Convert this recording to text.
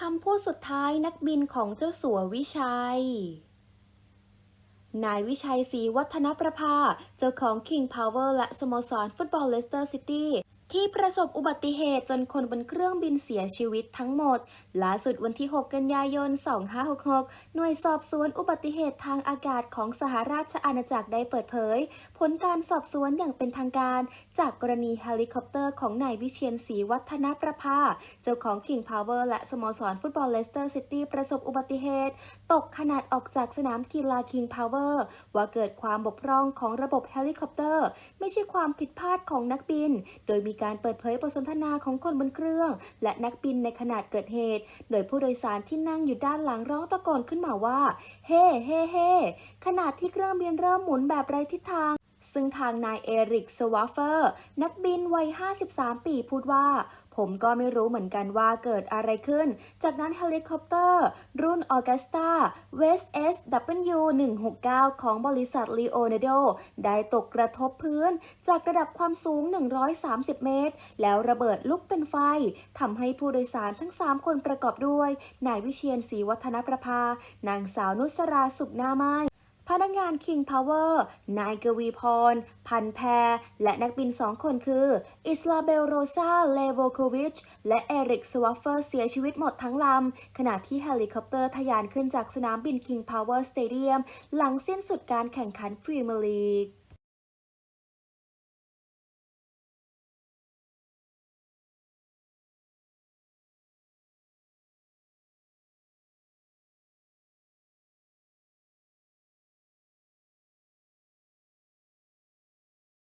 คำพูดสุดท้ายนักบินของเจ้าสัววิชัย นายวิชัยศรีวัฒนประภา เจ้าของ King Power และสโมสรฟุตบอลเลสเตอร์ซิตี้ ที่ประสบอุบัติเหตุจนคนบนเครื่องบินเสียชีวิตทั้งหมด ล่าสุดวันที่ 6 กันยายน 2566 หน่วยสอบสวนอุบัติเหตุทางอากาศของสหราชอาณาจักรได้เปิดเผย ผลการสอบสวนอย่างเป็นทางการ จากกรณีเฮลิคอปเตอร์ของนายวิเชียนศรีวัฒนประภา เจ้าของ King Power และสโมสรฟุตบอลเลสเตอร์ซิตี้ประสบอุบัติเหตุ ตกขนาดออกจากสนามกีฬา King Power ว่าเกิดความบกพร่องของระบบเฮลิคอปเตอร์ ไม่ใช่ความผิดพลาดของนักบิน โดยมีการเปิดเผยบทสนทนาของคนบนเครื่อง และนักบินในขณะเกิดเหตุ โดยผู้โดยสารที่นั่งอยู่ด้านหลังร้องตะโกนขึ้นมาว่า เฮ้เฮ้เฮ้ขณะที่เครื่องบินเริ่มหมุนแบบไร้ทิศทาง ซึ่งทางนายเอริกสวาเฟอร์ นักบินวัย 53 ปีพูดว่า ผมก็ไม่รู้เหมือนกันว่าเกิดอะไรขึ้น จากนั้นเฮลิคอปเตอร์ รุ่น Augusta West SW 169ของบริษัท Leonardo ได้ตกกระทบพื้น จากระดับความสูง 130 เมตร แล้วระเบิดลุกเป็นไฟทำให้ผู้โดยสารทั้ง 3 คนประกอบด้วย นายวิเชียนศรีวัฒนประภา นางสาวนุสราสุขหน้าไม้ พนักงาน King Power นายกวีพร พันแพร และนักบินสองคนคือ อิสลาเบลโรซาเลโวโควิช และเอริกสวัฟเฟอร์เสียชีวิตหมดทั้งลำ ขณะที่เฮลิคอปเตอร์ทะยานขึ้นจากสนามบิน King Power Stadium หลังสิ้นสุดการแข่งขันพรีเมียร์ลีก